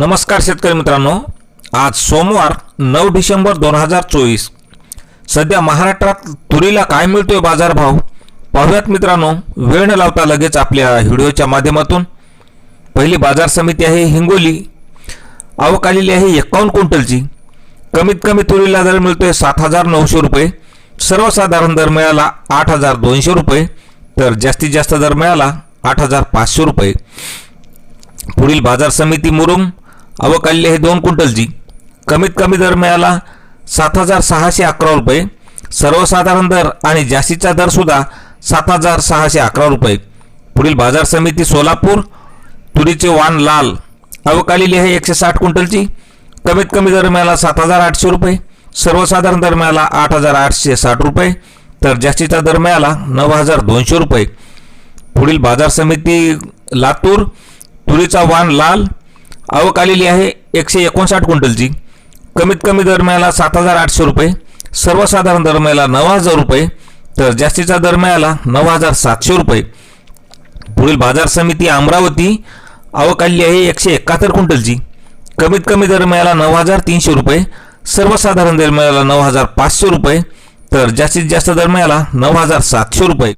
नमस्कार शेतकरी मित्रांनो. आज सोमवार नऊ डिसेंबर दोन हजार चोवीस. सध्या महाराष्ट्रात तुरीला काय मिळतोय बाजारभाव? पाहूयात मित्रांनो. वेळ न लावता लगेच आपल्या व्हिडिओच्या माध्यमातून. पहिली बाजार समिती आहे हिंगोली. आवक आलेली आहे एकावन्न क्विंटलची. कमीत कमी तुरीला दर मिळतोय सात हजार नऊशे रुपये. सर्वसाधारण दर मिळाला आठ हजार दोनशे रुपये. तर जास्तीत जास्त दर मिळाला आठ हजार पाचशे रुपये. पुढील बाजार समिती मुरुम आवक हे आहे दोन क्विंटलची कमीत कमी दर मिळाला सात हजार सहाशे अकरा रुपये. सर्वसाधारण दर आणि जास्तीचा दर सुद्धा सात हजार सहाशे अकरा रुपये. पुढील बाजार समिती सोलापूर तुरीचे वाण लाल. अवकाली आहे एकशे साठ क्विंटलची कमीत कमी दर मिळाला सात हजार आठशे रुपये. सर्वसाधारण दर मिळाला आठ हजार आठशे साठ रुपये. तर जास्तीचा दर मिळाला नऊ हजार दोनशे रुपये. पुढील बाजार समिती लातूर तुरीचा वाण लाल. आवक आलेली आहे एकशे एकोणसाठ क्विंटलची. कमीत कमी दरम्याला सात हजार आठशे रुपये. सर्वसाधारण दरम्याला नऊ हजार रुपये. तर जास्तीचा दरम्याला नऊ हजार सातशे रुपये. पुढील बाजार समिती अमरावती आवक आलेली आहे एकशे एकाहत्तर क्विंटलची. कमीत कमी दरम्याला नऊ हजार तीनशे रुपये. सर्वसाधारण दरम्याला नऊ हजार पाचशे रुपये. तर जास्तीत जास्त दरम्याला नऊ हजार सातशे रुपये.